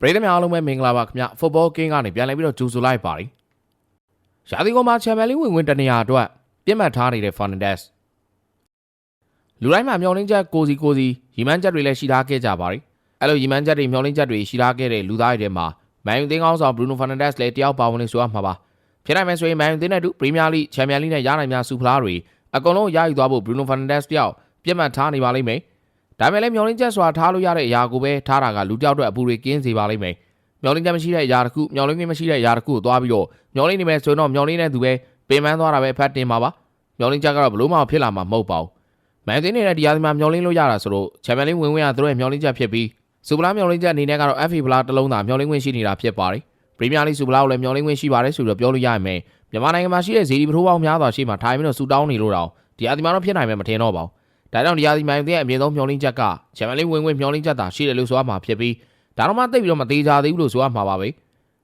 ပရိသတ်များအားလုံးပဲမင်္ဂလာပါခင်ဗျဖုတ်ဘောကင်းကနေပြန်လည်ပြီးတော့ကြိုဆိုလိုက်ပါတယ်ရာသီကုန်မှာချန်ပီယံလိဝင်ဝင်တနေရာအတွက်ပြစ်မှတ်ထားနေတဲ့ Fernandes လူတိုင်းမှာမျောလင်းချက်ကိုစီကိုစီရီမန်းချက်တွေလည်းရှိထားခဲ့ကြပါတယ်အဲ့လိုရီမန်းချက်တွေမျောလင်းချက်တွေရှိထားခဲ့တဲ့လူသားတွေထဲမှာမန်ယူသင်းကောင်းဆောင် Bruno Fernandes လည်းတယောက်ပါဝင်နေဆိုရမှာပါဖြစ်နိုင်မယ်ဆိုရင်မန်ယူသင်းနဲ့အတူပရီးမီးယားလိချန်ပီယံလိနဲ့ရနိုင်များစူဖလားတွေအကုန်လုံးရယူသွားဖို့ Bruno Fernandes တယောက်ပြစ်မှတ်ထားနေပါလိမ့်မယ် ဒါပေမဲ့လည်းမျောလင်းချက်ဆိုတာထားလို့ရတဲ့အရာကိုပဲထားတာကလူတယောက်အတွက်အပူတွေကင်းစေပါလိမ့်မယ်မျောလင်းချက်မရှိတဲ့အရာတစ်ခုမျောလင်းခြင်းမရှိတဲ့အရာတစ်ခုကိုသွားပြီးတော့မျောလင်းနေမယ်ဆိုရင်တော့မျောလင်းတဲ့သူပဲပင်ပန်းသွားတာပဲဖတ်တင်ပါပါမျောလင်းချက်ကတော့ဘလို့မှဖြစ်လာမှာမဟုတ်ပါဘူးမန်သင်းနေတဲ့ဒီရာသီမှာမျောလင်းလို့ရတာဆိုတော့ချန်ပီယံလိဝင်ဝင်ကသူတို့ရဲ့မျောလင်းချက်ဖြစ်ပြီးစူပလာမျောလင်းချက်အနေနဲ့ကတော့ FA ဖလားတစ်လုံးသာမျောလင်းခွင့်ရှိနေတာဖြစ်ပါတယ်ပရီးမီးယားလိစူပလာကိုလည်းမျောလင်းခွင့်ရှိပါတယ်ဆိုတော့ပြောလို့ရရင်မယ်မြန်မာနိုင်ငံမှာရှိတဲ့ဇီဒီပထိုးပေါင်းများစွာရှိမှထိုင်ပြီးတော့စူတောင်းနေလို့တော့ဒီရာသီမှာတော့ဖြစ်နိုင်မယ်မထင်တော့ပါဘူး ဒါကြောင့်ဒီရာသီမန်သင်းရဲ့အမြင့်ဆုံးမျောလင်းချက်ကချန်ပီယံလိဝင်ဝင်မျောလင်းချက်သာရှိတယ်လို့ဆိုရမှာဖြစ်ပြီးဒါတော့မှသိပြီးတော့မသေးကြသေးဘူးလို့ဆိုရမှာပါပဲ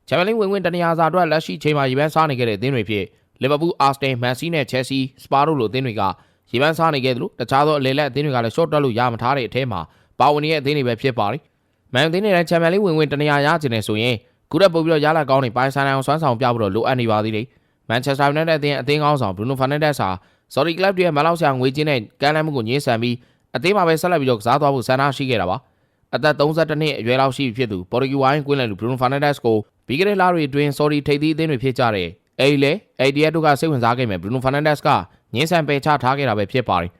ချန်ပီယံလိဝင်ဝင်တနေရာစာအတွက်လက်ရှိချိန်မှာရေပန်းစားနေခဲ့တဲ့အသင်းတွေဖြစ်လီဗာပူးအာစတင်မန်စီးနဲ့ချယ်ဆီစပါတို့လိုအသင်းတွေကရေပန်းစားနေခဲ့သလိုတခြားသောအလေလက်အသင်းတွေကလည်း short တက်လို့ရမထားတဲ့အထဲမှာပါဝင်နေတဲ့အသင်းတွေပဲဖြစ်ပါတယ်။မန်အသင်းတွေလည်းချန်ပီယံလိဝင်ဝင်တနေရာရချင်တယ်ဆိုရင်ခုတက်ပို့ပြီးတော့ရလာကောင်းနေပိုင်ဆိုင်အောင်ဆွမ်းဆောင်ပြဖို့တော့လိုအပ်နေပါသေးတယ်။မန်ချက်စတာယူနိုက်တက်အသင်းအသင်းကောင်းဆောင်ဘရူနိုဖာနက်ဒက်စ်ဟာ ဆော်ဒီကလပ်တွေရဲ့မလောက်ဆရာငွေချင်းနဲ့ကမ်းလှမ်းမှုကိုညှင်းဆန်ပြီးအသင်းမှာပဲဆက်လက်ပြီးတော့ကစားသွားဖို့ဆန္ဒရှိခဲ့တာပါ။အသက်32နှစ်အရွယ်လောက်ရှိပြီဖြစ်သူပေါ်တူဂီဝိုင်းကွင်းလယ်လူဘရူနိုဖာနက်ဒက်စ်ကိုပြီးခဲ့တဲ့လတွေအတွင်း sorry ထိပ်သီးအသင်းတွေဖြစ်ကြတဲ့အဲဒီလေအိဒီယက်တို့ကစိတ်ဝင်စားခဲ့မယ်ဘရူနိုဖာနန်ဒက်စ်ကငင်းဆန်ပယ်ချထားခဲ့တာပဲဖြစ်ပါတယ်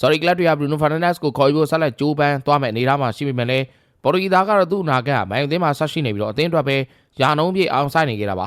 sorry ကလပ်တွေကဘရူနိုဖာနန်ဒက်စ်ကိုခေါ်ယူဖို့ဆက်လက်ကြိုးပမ်းသွားမယ်အနေထားမှာရှိပေမဲ့လည်းပေါ်တူဂီသားကတော့သူ့အနာဂတ်ကမိုင်အသင်းမှာဆက်ရှိနေပြီးတော့အသင်းအတွက်ပဲယာနှုံးပြည့်အောင်ဆိုင်နေကြတာပါ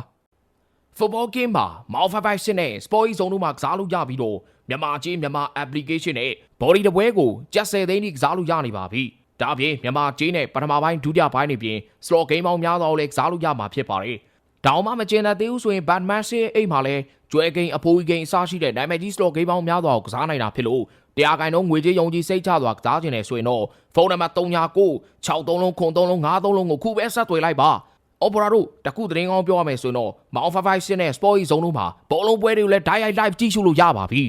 football game မှာ Mao 556နဲ့ Sport Zone တို့မှာကစားလို့ရပြီးတော့မြန်မာချင်းမြန်မာ application နဲ့ body တပွဲကိုကြက်10သိန်းထိကစားလို့ရနေပါပြီ။ဒါအပြင်မြန်မာချင်းနဲ့ပထမပိုင်းဒုတိယပိုင်းတွေပြင် slot game ပေါင်းများစွာကိုလည်းကစားလို့ရမှာဖြစ်ပါတယ်။တောင်မှမကျင်တဲ့သေးဘူးဆိုရင် Batman ဆေးအိမ်မှာလည်းကျွဲကိန်းအဖိုးကြီးကိန်းအစားရှိတဲ့နာမည်ကြီး slot game ပေါင်းများစွာကိုကစားနိုင်တာဖြစ်လို့တရားကိုင်တော့ငွေကြေးယုံကြည်စိတ်ချစွာကစားခြင်းနဲ့ဆိုရင်တော့ဖုန်းနံပါတ်39 63လုံးခွန်3လုံး53လုံးကိုခုပဲဆက်သွယ်လိုက်ပါ။ Opera တို့တခုသတင်းကောင်းပြောရမယ်ဆိုရင်တော့ Mount 556နဲ့ Sport Zone တို့မှာဘောလုံးပွဲတွေကိုလည်း Direct Live ကြည့်ရှုလို့ရပါပြီ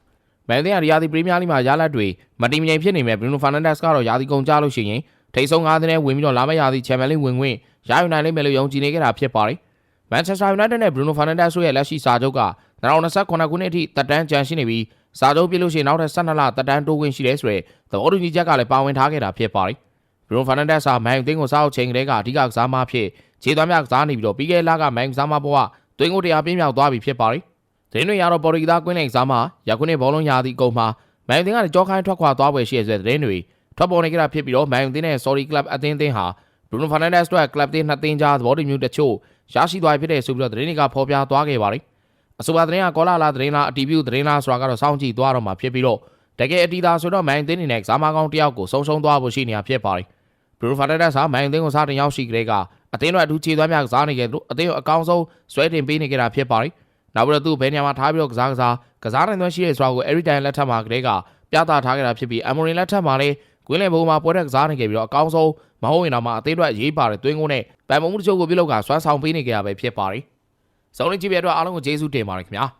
။မန်သင်းကရာသီပရီးမီးယားလိမှာရလဒ်တွေမတည်မငြိမ်ဖြစ်နေမဲ့ Bruno Fernandes ကတော့ရာသီကုန်ကြလို့ရှိရင်ထိတ်ဆုံး၅သင်းနဲ့ဝင်ပြီးတော့လာမယ့်ရာသီချန်ပီယံလိဝင်ဝင်ရယူနိုင်လိမ့်မယ်လို့ယုံကြည်နေကြတာဖြစ်ပါတယ်။ Manchester United နဲ့ Bruno Fernandes တို့ရဲ့လက်ရှိစာချုပ်က2028ခုနှစ်အထိတက်တန်းကြန့်ရှိနေပြီးစာချုပ်ပြည့်လို့ရှိရင်နောက်ထပ်12လတက်တန်းတိုးဝင်ရှိတယ်ဆိုတဲ့သဘောတူညီချက်ကလည်းပါဝင်ထားခဲ့တာဖြစ်ပါတယ်။ Bruno Fernandes ဟာမန်ယူတင်းကိုစားအုပ်ချိန်ကလေးကအဓိကကစားမဖြစ် ခြေသွမ်းများကစားနေပြီးတော့ပြီးခဲ့တဲ့လကမန်ယူကစားမပေါ်ကတွင်းကိုတရားပြင်းမြောက်သွားပြီဖြစ်ပါတယ်။ဒင်းတွေရတော့ပေါ်တူဂီသားကွင်းလင်ကစားမရခုနှစ်ဘောလုံးရာသီကုန်မှာမန်ယူတင်းကလည်းကြောခိုင်းထွက်ခွာသွားပွဲရှိရတဲ့ဒင်းတွေထွက်ပေါ်နေကြတာဖြစ်ပြီးတော့မန်ယူတင်းနဲ့ Sorry Club အသင်းတင်းဟာ Bruno Fernandes တို့က club တင်းနှစ်သင်းကြားသဘောတူမျိုးတချို့ရရှိသွားဖြစ်တဲ့ဆိုပြီးတော့ဒင်းတွေကဖော်ပြသွားခဲ့ပါတယ်။အဆိုပါသတင်းကကောလာလာသတင်းလားအတီးပြူသတင်းလားဆိုတာကတော့စောင့်ကြည့်သွားတော့မှာဖြစ်ပြီးတော့တကယ်အတီးသားဆိုတော့မန်ယူတင်းနေနဲ့ကစားမကောင်းတယောက်ကိုဆုံးရှုံးသွားဖို့ရှိနေတာဖြစ်ပါတယ်။ Bruno Fernandes ဟာမန်ယူတင်းကိုစားတင်ရောက်ရှိကြတဲ့က အသင်းတော်အထူးခြေသွမ်းများကစားနေခဲ့လို့အသင်းကိုအကောင်းဆုံးဆွဲတင်ပေးနေကြတာဖြစ်ပါတယ်။နောက်ပြီးတော့သူ့ဘယ်နေရာမှာထားပြီးတော့ကစားကစားကစားနိုင်သွင်းရှိတဲ့ဆိုတာကို every time လက်ထပ်မှာကလေးကပြသထားခဲ့တာဖြစ်ပြီး Amorin လက်ထပ်မှာလည်းကွင်းလယ်ဘုံမှာပွဲတဲ့ကစားနေခဲ့ပြီးတော့အကောင်းဆုံးမဟုတ်ရင်တော့မှအသင်းတော်ရေးပါတဲ့သွင်းကုန်နဲ့ဗန်မုံမှုတချို့ကိုပြုလုပ်ကစွမ်းဆောင်ပေးနေကြရပဲဖြစ်ပါတယ်။စုံလင်ကြည့်ပြတဲ့အတွက်အားလုံးကိုကျေးဇူးတင်ပါတယ်ခင်ဗျာ။